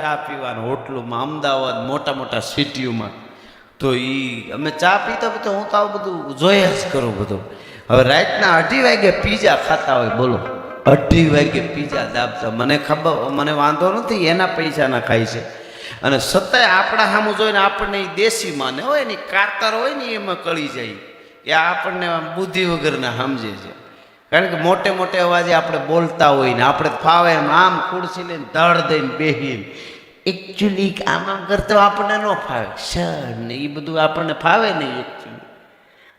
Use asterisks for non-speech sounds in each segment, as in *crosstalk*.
ચા પીવાનું હોટલોમાં અમદાવાદ મોટા મોટા સિટીઓમાં. તો એ અમે ચા પીતા તો હું તો આવું બધું જોયા જ કરું બધું. હવે રાતના અઢી વાગે પીઝા ખાતા હોય, બોલો. અઢી વાગે પીઝા દાબતા. મને ખબર, મને વાંધો નથી, એના પૈસાના ખાય છે. અને સતાય આપણા સામું જોઈને આપણને એ દેશી માને હોય ને, ઈ કાતર હોય ને એમાં કળી જાય. એ આપણને બુદ્ધિ વગરના સમજે છે. કારણ કે મોટે મોટે અવાજે આપણે બોલતા હોય ને, આપણે ફાવે એમ આમ ખુરશી લઈને ધડ દઈને બેહીને એકચ્યુઅલી આમ આમ કરતો આપણને ન ફાવે. સર ને એ બધું આપણને ફાવે નહીં એકચ્યુઅલી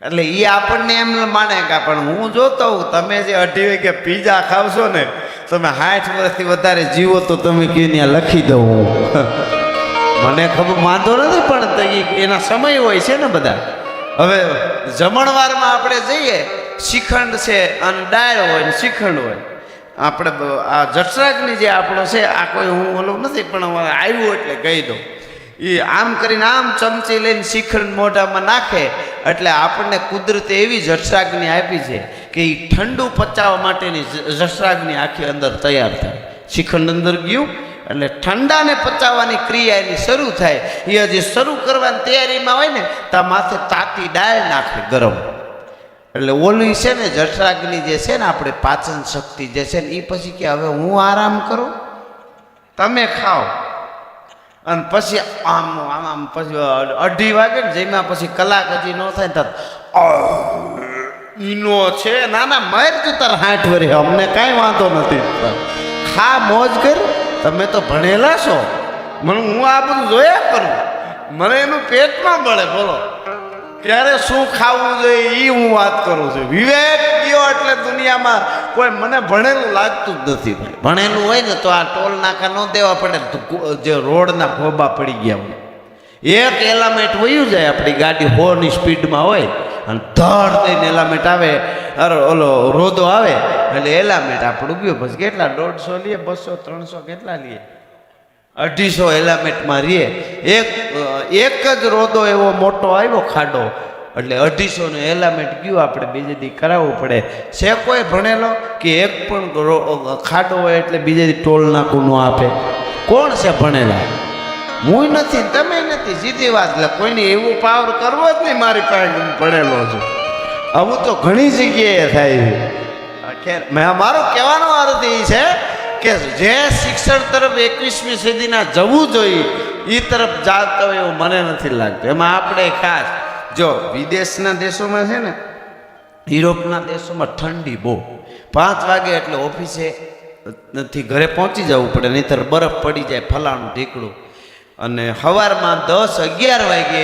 એટલે એ આપણને એમ માને કે, પણ હું જોતો હોઉં, તમે જે અઢી વાગે પીઝા ખાવશો ને, તમે સાઠ વર્ષથી વધારે જીવો તો તમે કે ત્યાં લખી દઉં હું. *laughs* મને ખબર, વાંધો નથી, પણ એના સમય હોય છે ને બધા. હવે જમણવારમાં આપણે જઈએ શ્રીખંડ છે અને ડાળ હોય ને શ્રીખંડ હોય. આપણે આ જઠરાગની જે આપણો છે, આ કોઈ હું ઓલો નથી, પણ આવ્યું એટલે કહી દઉં. એ આમ કરીને આમ ચમચી લઈને શ્રીખંડ મોઢામાં નાખે એટલે આપણને કુદરતે એવી જટરાગ્નિ આપી છે કે એ ઠંડુ પચાવવા માટેની જટરાગ્નિ આખી અંદર તૈયાર થાય. શ્રીખંડ અંદર ગયું એટલે ઠંડાને પચાવવાની ક્રિયા એની શરૂ થાય. એ હજી શરૂ કરવાની તૈયારીમાં હોય ને, તો માથે તાતી ડાળ નાખે ગરમ. એટલે ઓલું છે ને જઠરાગ્નિ જે છે ને આપણે પાચન શક્તિ જે છે ને એ પછી કે હવે હું આરામ કરું? તમે ખાઓ. અને પછી આમ આમ આમ પછી અઢી વાગે ને જેમાં પછી કલાક હજી ન થાય ને ઈનો છે ના ના મર તું તાર હાથ વરે. અમને કાંઈ વાંધો નથી. ખા મોજ કર, તમે તો ભણેલા છો. મને હું આ બધું જોયા કરું? મને એનું પેટમાં બળે, બોલો. ત્યારે શું ખાવું જોઈએ એ હું વાત કરું છું. વિવેક ગયો એટલે દુનિયામાં કોઈ મને ભણેલું લાગતું જ નથી ભણેલું હોય ને તો આ ટોલ નાકા ન દેવા પડે જે રોડના ખોબા પડી ગયા હોય. એક એલામેન્ટ વયું જાય આપણી ગાડી હોની સ્પીડમાં હોય અને ધડ થઈને એલામેન્ટ આવે, અરે ઓલો રોદો આવે, એટલે એલામેટ આપણું ગયું. પછી કેટલા? દોઢસો લઈએ, બસો, ત્રણસો, કેટલા લઈએ? અઢીસો એલામેન્ટમાં રહીએ. એક એક જ રોદો એવો મોટો આવ્યો ખાડો. એટલે અઢીસોનો એલામેન્ટ ગયું, આપણે બીજે કરાવવું પડે. છે કોઈ ભણેલો કે એક પણ ખાડો હોય એટલે બીજે દી ટોલ નાખું ન આપે? કોણ છે ભણેલા? હું નથી, તમે નથી. સીધી વાત એટલે કોઈને એવું પાવર કરવો જ નહીં મારી પાસે ભણેલો છું. આવું તો ઘણી જગ્યાએ થાય છે. ખેર, મેં મારો કહેવાનો અર્થ એ છે કે જે શિક્ષણ તરફ એકવીસમી સદીના જવું જોઈએ એ તરફ જાતા હોય એવું મને નથી લાગતું. એમાં આપણે ખાસ, જો વિદેશના દેશોમાં છે ને, યુરોપના દેશોમાં ઠંડી બહુ. પાંચ વાગે એટલે ઓફિસે નથી ઘરે પહોંચી જવું પડે, નહીંતર બરફ પડી જાય, ફલાણું ઢીકડું અને સવારમાં દસ અગિયાર વાગે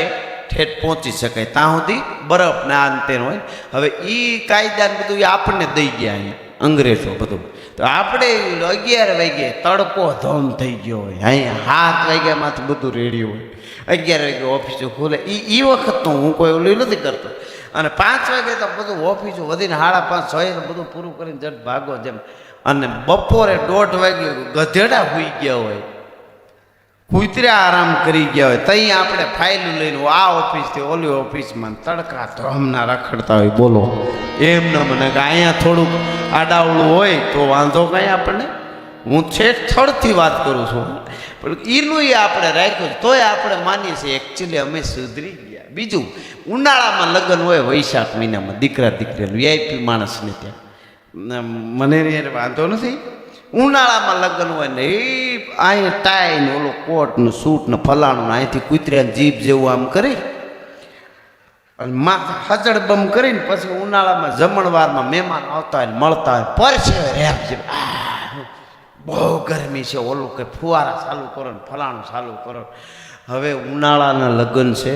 ઠેઠ પહોંચી શકાય. ત્યાં સુધી બરફ ને આ ને હોય. હવે એ કાયદા બધું આપણને દઈ ગયા અહીંયા, અંગ્રેજો બધું. તો આપણે અગિયાર વાગે તડકો ધમ થઈ ગયો હોય. અહીંયા સાત વાગ્યામાંથી બધું રેડી હોય. અગિયાર વાગે ઓફિસો ખુલે. એ એ વખત તો હું કોઈ ઓલું નથી કરતો. અને પાંચ વાગે તો બધું ઓફિસો વધીને સાડા પાંચ છ બધું પૂરું કરીને જટ ભાગો જેમ. અને બપોરે દોઢ વાગે ગધેડા હોઈ ગયા હોય. કૂતરા આરામ કરી ગયા હોય, તઈ આપણે ફાઇલ લઈને આ ઓફિસથી ઓલી ઓફિસમાં તડકા ધ્રમના રખડતા હોય, બોલો. એમને મને કે અહીંયા થોડુંક આડાવડું હોય તો વાંધો કાંઈ આપણને. હું છેઠ થળથી વાત કરું છું. પણ એનું એ આપણે રાખ્યું તોય આપણે માનીએ છીએ એકચ્યુઅલી અમે સુધરી ગયા. બીજું, ઉનાળામાં લગ્ન હોય, વૈશાખ મહિનામાં દીકરા દીકરી વીઆઈપી માણસને ત્યાં. મને વાંધો નથી. ઉનાળામાં લગ્ન હોય ને એ અહીં ટાઈ ને ઓલો કોટ ને સૂટ ને ફલાણું અહીંથી કૂતરાને જીભ જેવું આમ કરી. અને માથે હજડ બમ કરીને પછી ઉનાળામાં જમણવારમાં મહેમાન આવતા હોય મળતા હોય, પરસે રેપ જેમ બહુ ગરમી છે, ઓલું કે ફુવારા ચાલુ કરો ને ફલાણું ચાલુ કરો. હવે ઉનાળાના લગ્ન છે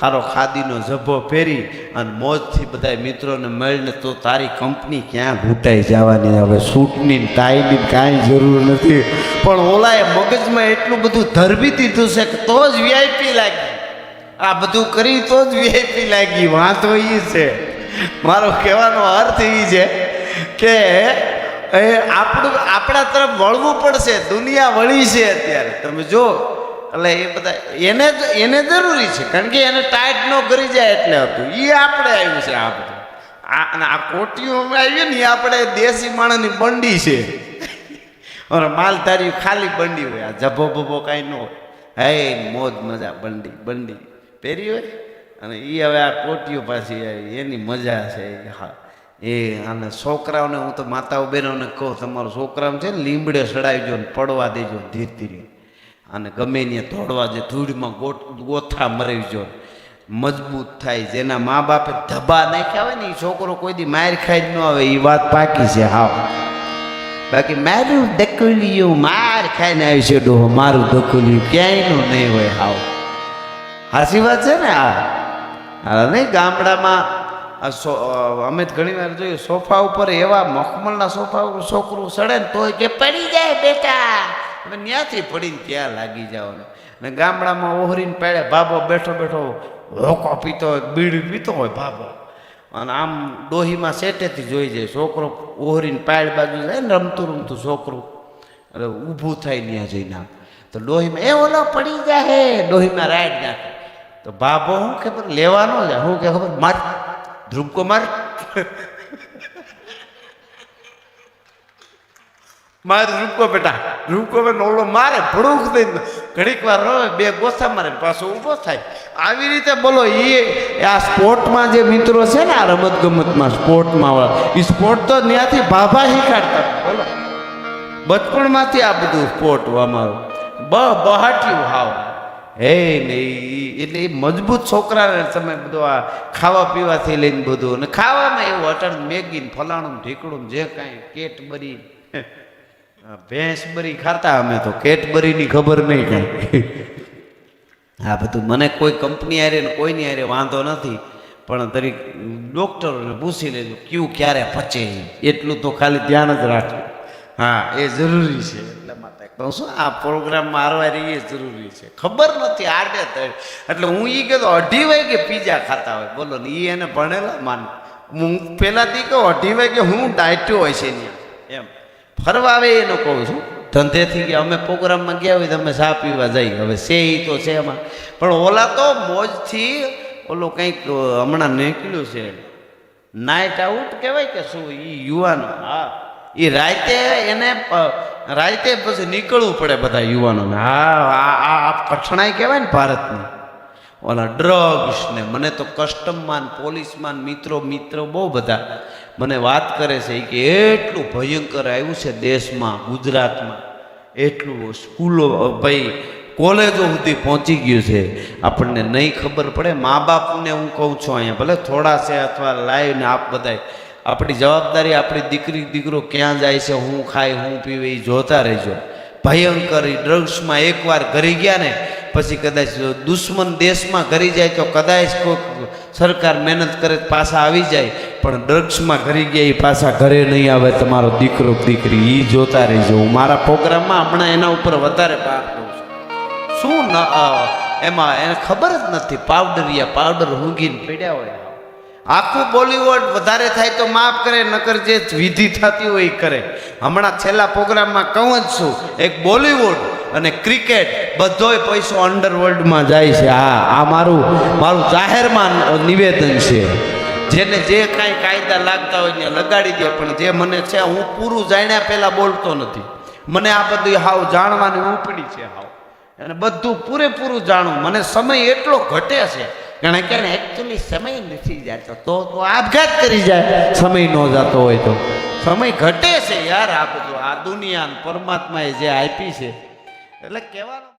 સારો ખાદીનો ઝભ્ભો પહેરી અને મોજથી બધા મિત્રોને મળીને તો તારી કંપની ક્યાં ઘૂંટાઈ જવાની, હવે સૂટની ટાઈની કાંઈ જરૂર નથી. પણ ઓલાએ મગજમાં એટલું બધું ધરબી દીધું છે કે તો જ વીઆઈપી લાગી. આ બધું કરી તો જ વીઆઈપી લાગી. વાંધો એ છે. મારો કહેવાનો અર્થ એ છે કે એ આપણું, આપણા તરફ વળવું પડશે. દુનિયા વળી છે અત્યારે. તમે જો, એટલે એ બધા, એને એને જરૂરી છે. કારણ કે એને ટાઈટ ન કરી જાય એટલે હતું. એ આપણે આવ્યું છે આ બધું. આ અને આ કોટીઓ આવી ને એ આપણે દેશી માણસની બંડી છે. અને માલધારી ખાલી બંડી હોય, આ જભો ભભો કાંઈ ન હોય. હે, મોજ મજા, બંડી બંડી. પહેરી હોય? અને એ હવે આ કોટીઓ પાછી એની મજા છે હા. એ, અને છોકરાઓને હું તો માતાઓ બહેનોને કહું, તમારું છોકરાઓ છે ને લીમડે સડાવજો ને પડવા દેજો ધીરે ધીરે. અને ગમે ત્યાં દોડવા જે ધૂળમાં ગોટ, ગોથા મરાવજો મજબૂત થાય જેના મા બાપે ધબા નાખ્યા હોય ને એ છોકરો કોઈ દી માર ખાઈ જ ન આવે એ વાત પાકી છે, હાવ. બાકી મારું દકુલિયું માર ખાઈને આવી છે ડોહો, મારું દકુલિયું ક્યાંયનું નહીં હોય હાવ. હાસી વાત છે ને આ? હા નહીં ગામડામાં અમે ઘણી વાર જોઈએ, સોફા ઉપર એવા મખમલના સોફા ઉપર છોકરું સડે ને તોય કે પડી જાય બેટા. હવે ત્યાંથી પડીને ત્યાં લાગી જવાનું ને. ગામડામાં ઓહરીને પાડે બાબો બેઠો બેઠો રોકો પીતો હોય, બીડી પીતો હોય બાબો અને આમ ડોહીમાં સેટેથી જોઈ જાય, છોકરો ઓહરીને પાયડ બાજુ જાય ને રમતું રમતું છોકરું, એટલે ઊભું થાય ત્યાં જઈને આમ. તો ડોહીમાં, એ ઓલો પડી જાય ડોહીમાં રાઈડ નાખે. તો બાબો શું ખબર, લેવાનો છે શું કે ખબર, માર ધ્રુવકો માર. માર રૂપકો બેટા રૂપકો બેટા ઓલો મારે ભડુક દઈને ઘડીક વાર રોવે, બે ગોથા મારે પાછો ઊભો થાય. આવી રીતે બોલો એ આ સ્પોર્ટમાં જે મિત્રો છે ને, આ રમત ગમતમાં સ્પોર્ટમાં એ સ્પોર્ટ તો ત્યાંથી ભાભા શીખાડતા બોલો. બચપણમાંથી આ બધું સ્પોર્ટ અમારું. બ, બહાટ્યું હાવ. હે ને એટલે એ મજબૂત છોકરાને તમે બધું આ ખાવા પીવાથી લઈને બધું. અને ખાવામાં એવું અટણ મેગી ફલાણું ઢીકડું જે કાંઈ, કેટબરી. ભેંસબરી ખાતા અમે તો, કેટબરીની ખબર નહીં કાંઈ. આ બધું મને કોઈ કંપની ને કોઈની હારે વાંધો નથી પણ તરીક ડૉક્ટરોને પૂછી લેજો ક્યુ ક્યારે પચે એટલું તો ખાલી ધ્યાન જ રાખજો. હા એ જરૂરી છે. એટલે માટે કહું છું આ પ્રોગ્રામ મારવા રહી એ જરૂરી છે. ખબર નથી આડે તડ એટલે હું એ કહેતો અઢી વાગે પીઝા ખાતા હોય. બોલો ને એ એને ભણેલા માન હું પહેલાંથી કહું અઢી વાગે હું ડાયટ્યો હોય છે એમ. ફરવા આવે એનો કહું છું ધંધેથી ગયા. અમે પ્રોગ્રામમાં ગયા હોય તો અમે ચા પીવા જઈએ. હવે છે એ તો છે એમાં. પણ ઓલા તો મોજથી ઓલો કંઈક હમણાં નીકળ્યું છે. નાઇટ આઉટ કહેવાય કે શું? એ યુવાનો. હા. એ રાતે એને રાતે પછી નીકળવું પડે બધા યુવાનોને. હા આ કઠણાઈ કહેવાય ને ભારતની. ઓલા ડ્રગ્સ ને, મને તો કસ્ટમમાં પોલીસમાં મિત્રો મિત્રો બહુ બધા મને વાત કરે છે કે એટલું ભયંકર આવ્યું છે દેશમાં, ગુજરાતમાં. એટલું સ્કૂલો ભાઈ, કોલેજો સુધી પહોંચી ગયું છે. આપણને નહીં ખબર પડે મા બાપને હું કહું છું અહીંયા, ભલે થોડા છે અથવા લાવીને આપ બધાય. આપણી જવાબદારી આપણી દીકરી, દીકરો ક્યાં જાય છે, હું ખાય હું પીવે એ જોતા રહેજો. ભયંકર ડ્રગ્સમાં એકવાર ઘરી ગયા ને પછી કદાચ દુશ્મન દેશમાં ઘરી જાય તો કદાચ કોઈ સરકાર મહેનત કરે પાછા આવી જાય, પણ ડ્રગ્સમાં ઘરી ગયા એ પાછા ઘરે નહીં આવે તમારો દીકરો દીકરી એ જોતા રહેજો. હું મારા પ્રોગ્રામમાં હમણાં એના ઉપર વધારે ભાર દઉં છું. શું એમાં એને ખબર જ નથી, પાવડરિયા, પાવડર ઊંઘીને પીડ્યા હોય આખું બોલિવૂડ વધારે થાય તો માફ કરે, નકર જે વિધિ થતી હોય એ કરે. હમણાં છેલ્લા પ્રોગ્રામમાં કહું જ છું, એક બોલિવૂડ અને ક્રિકેટ બધોય પૈસો અંડરવર્લ્ડમાં જાય છે. હા, આ મારું મારું જાહેરમાં નિવેદન છે. જેને જે કાંઈ કાયદા લાગતા હોય ને લગાડી દે, પણ જે મને છે, હું પૂરું જાણ્યા પહેલાં બોલતો નથી. મને આ બધું હાવ જાણવાની ઉપડી છે હાવ. અને બધું પૂરેપૂરું જાણવું મને સમય એટલો ઘટે છે. કારણ કે એકચ્યુઅલી સમય નથી જતો. તો તો આપઘાત કરી જાય. સમય ન જતો હોય તો. સમય ઘટે છે યાર આ બધું. આ દુનિયા પરમાત્માએ જે આપી છે *laughs* એટલે કહેવાનું